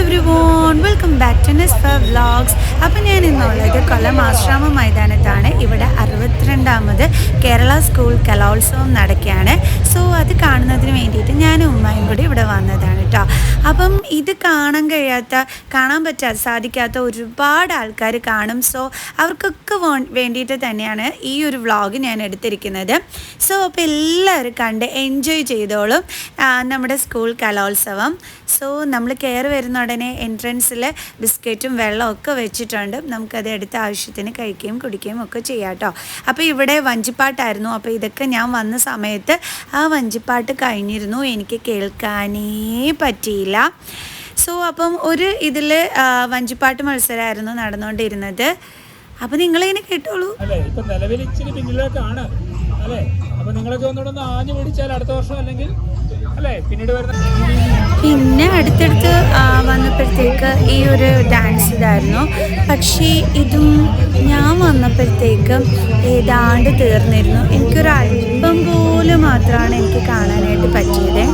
Every welcome back to Ness vlogs അപ്പം ഞാൻ ഇന്നുള്ളത് കൊല്ലം ആശ്രാമ മൈതാനത്താണ്. ഇവിടെ അറുപത്തിരണ്ടാമത് കേരള സ്കൂൾ കലോത്സവം നടക്കുകയാണ്. സോ അത് കാണുന്നതിന് വേണ്ടിയിട്ട് ഞാൻ ഉമ്മയും കൂടി ഇവിടെ വന്നതാണ് കേട്ടോ അപ്പം ഇത് കാണാൻ കഴിയാത്ത കാണാൻ പറ്റാത്ത സാധിക്കാത്ത ഒരുപാട് ആൾക്കാർ കാണും. സോ അവർക്കൊക്കെ വേണ്ടിയിട്ട് തന്നെയാണ് ഈ ഒരു വ്ളോഗ് ഞാൻ എടുത്തിരിക്കുന്നത്. സോ അപ്പോൾ എല്ലാവരും കണ്ട് എൻജോയ് ചെയ്തോളും. നമ്മുടെ സ്കൂൾ കലോത്സവം. സോ നമ്മൾ കയറി വരുന്ന ഉടനെ എൻട്രൻസിൽ ബിസ്ക്കറ്റും വെള്ളവും ഒക്കെ വെച്ചിട്ടുണ്ട്. നമുക്കത് എടുത്ത ആവശ്യത്തിന് കഴിക്കുകയും കുടിക്കുകയും ഒക്കെ ചെയ്യാം കേട്ടോ അപ്പോൾ ഇവിടെ വഞ്ചിപ്പാട്ടായിരുന്നു. അപ്പോൾ ഇതൊക്കെ ഞാൻ വന്ന സമയത്ത് ആ വഞ്ചിപ്പാട്ട് കഴിഞ്ഞിരുന്നു. എനിക്ക് കേൾക്കാനേ പറ്റിയില്ല. സോ അപ്പം ഒരു ഇതിൽ വഞ്ചിപ്പാട്ട് മത്സരമായിരുന്നു നടന്നുകൊണ്ടിരുന്നത് അപ്പം നിങ്ങളിങ്ങനെ കേട്ടോളൂ. അല്ലേ നിലവിൽ ഇച്ചിരി പിന്നിലേക്കാണ് അല്ലേ അപ്പം നിങ്ങളൊക്കെ ഒന്നുകൂടെ ഒന്ന് ആഞ്ഞു പിടിച്ചാൽ അടുത്ത വർഷം അല്ലെങ്കിൽ അല്ലേ പിന്നീട് വരുന്ന പിന്നെ അടുത്തടുത്ത് വന്നപ്പോഴത്തേക്ക് ഈ ഒരു ഡാൻസ് ഇതായിരുന്നു. പക്ഷേ ഇതും ഞാൻ വന്നപ്പോഴത്തേക്ക് ഏതാണ്ട് തീർന്നിരുന്നു. എനിക്കൊരു അല്പം പോലും മാത്രമാണ് എനിക്ക് കാണാനായിട്ട് പറ്റിയത്.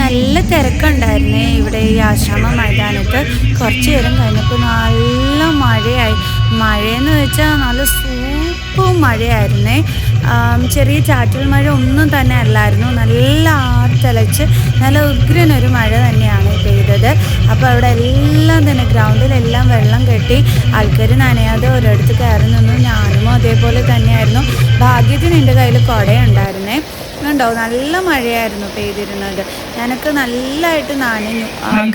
നല്ല തിരക്കുണ്ടായിരുന്നേ ഇവിടെ ഈ ആശ്രമ മൈതാനത്ത്. കുറച്ച് നേരം കഴിഞ്ഞപ്പോൾ നല്ല മഴയായി. മഴയെന്ന് വെച്ചാൽ നല്ല സൂപ്പർ മഴയായിരുന്നേ. ചെറിയ ചാറ്റൽ മഴ ഒന്നും തന്നെ അല്ലായിരുന്നു. നല്ല ആർത്തലച്ച് നല്ല ഉഗ്രനൊരു മഴ തന്നെയാണ് പെയ്തത്. അപ്പോൾ അവിടെ എല്ലാം തന്നെ ഗ്രൗണ്ടിലെല്ലാം വെള്ളം കെട്ടി ആൾക്കാർ നനയാതെ ഒരിടത്ത് കയറി നിന്നു. ഞാനും അതേപോലെ തന്നെയായിരുന്നു. ഭാഗ്യത്തിന് എന്റെ കയ്യിൽ കുടയുണ്ടായിരുന്നേ. കണ്ടോ നല്ല മഴയായിരുന്നു പെയ്തിരുന്നത്. ഞാനൊക്കെ നല്ലതായിട്ട് നനഞ്ഞു.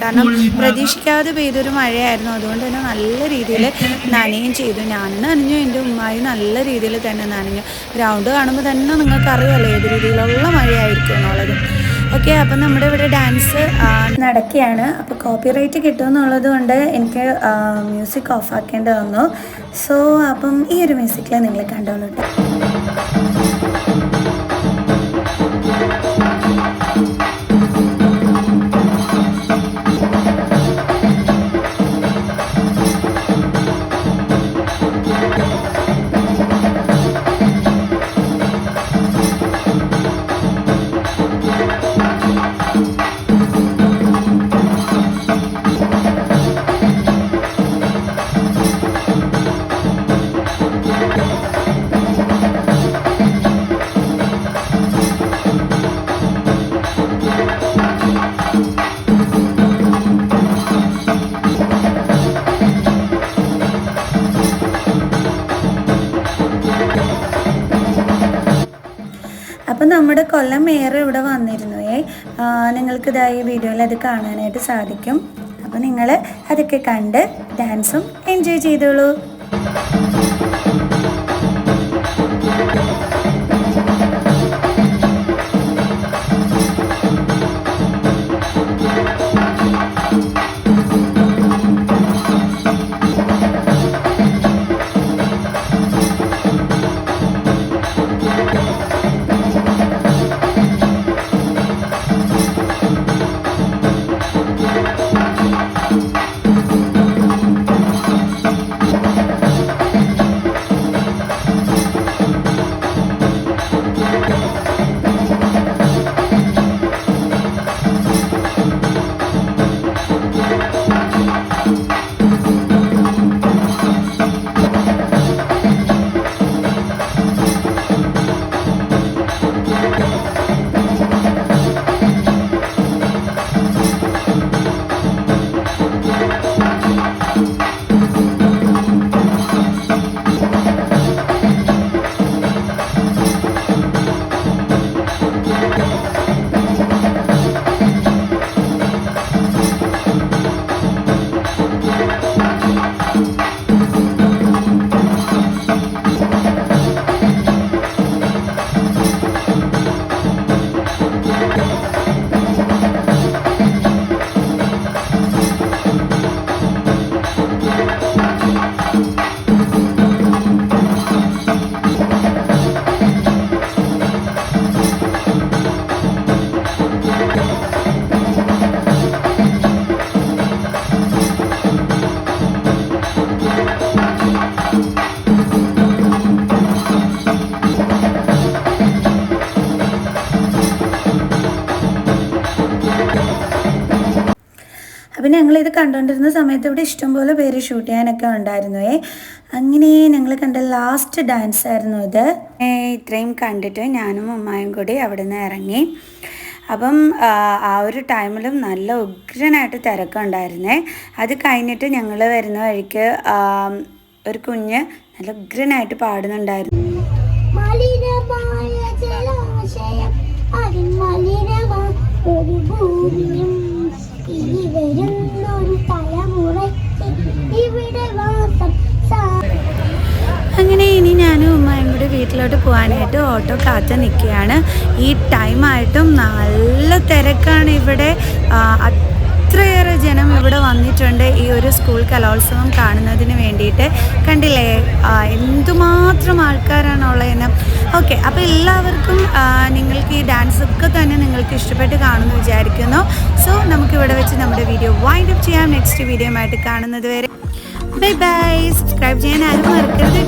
കാരണം പ്രതീക്ഷിക്കാതെ പെയ്തൊരു മഴയായിരുന്നു. അതുകൊണ്ട് തന്നെ നല്ല രീതിയിൽ നനയും ചെയ്തു. ഞാൻ നനഞ്ഞു. എന്റെ ഉമ്മായി നല്ല രീതിയിൽ തന്നെ നനഞ്ഞു. ഗ്രൗണ്ട് കാണുമ്പോൾ തന്നെ നിങ്ങൾക്ക് അറിയാമല്ലോ ഏത് രീതിയിലുള്ള മഴയായിരിക്കും എന്നുള്ളത്. ഓക്കെ അപ്പം നമ്മുടെ ഇവിടെ ഡാൻസ് നടക്കുകയാണ്. അപ്പോൾ കോപ്പിറൈറ്റ് കിട്ടുമെന്നുള്ളത് കൊണ്ട് എനിക്ക് മ്യൂസിക് ഓഫ് ആക്കേണ്ടി വന്നു. സോ അപ്പം ഈ ഒരു മ്യൂസിക്കിൽ നിങ്ങൾ കണ്ടോളൂ അപ്പം നമ്മുടെ കൊല്ലം മേയർ ഇവിടെ വന്നിരുന്നു. ഏ നിങ്ങൾക്ക് ഈ വീഡിയോയിൽ അത് കാണാനായിട്ട് സാധിക്കും. അപ്പം നിങ്ങൾ അതൊക്കെ കണ്ട് ഡാൻസും എൻജോയ് ചെയ്തോളൂ. ഞങ്ങളിത് കണ്ടുകൊണ്ടിരുന്ന സമയത്ത് ഇവിടെ ഇഷ്ടംപോലെ പേര് ഷൂട്ട് ചെയ്യാനൊക്കെ ഉണ്ടായിരുന്നു. ഏ അങ്ങനെ ഞങ്ങൾ കണ്ട ലാസ്റ്റ് ഡാൻസ് ആയിരുന്നു ഇത്. ഇത്രയും കണ്ടിട്ട് ഞാനും അമ്മായും കൂടി അവിടെ നിന്ന് ഇറങ്ങി. അപ്പം ആ, ഒരു ടൈമിലും നല്ല ഉഗ്രനായിട്ട് തിരക്കുണ്ടായിരുന്നേ അത് കഴിഞ്ഞിട്ട് ഞങ്ങൾ വരുന്ന വഴിക്ക് ഒരു കുഞ്ഞ് നല്ല ഉഗ്രനായിട്ട് പാടുന്നുണ്ടായിരുന്നു. ഒരു ഭൂമിയും വീട്ടിലോട്ട് പോകാനായിട്ട് ഓട്ടോ കാത്ത് നിൽക്കുകയാണ്. ഈ ടൈമായിട്ടും നല്ല തിരക്കാണ് ഇവിടെ. അത്രയേറെ ജനം ഇവിടെ വന്നിട്ടുണ്ട് ഈ ഒരു സ്കൂൾ കലോത്സവം കാണുന്നതിന് വേണ്ടിയിട്ട്. കണ്ടില്ലേ? എന്തുമാത്രം ആൾക്കാരാണുള്ളതെന്ന് ഓക്കെ അപ്പോൾ എല്ലാവർക്കും നിങ്ങൾക്ക് ഈ ഡാൻസ് ഒക്കെ തന്നെ നിങ്ങൾക്ക് ഇഷ്ടപ്പെട്ട് കാണുമെന്ന് വിചാരിക്കുന്നു. സോ നമുക്കിവിടെ വെച്ച് നമ്മുടെ വീഡിയോ വൈൻഡപ്പ് ചെയ്യാം. നെക്സ്റ്റ് വീഡിയോ ആയിട്ട് കാണുന്നത് വരെ. ബൈ ബൈ സബ്സ്ക്രൈബ് ചെയ്യാൻ ആരും മറക്കരുത്.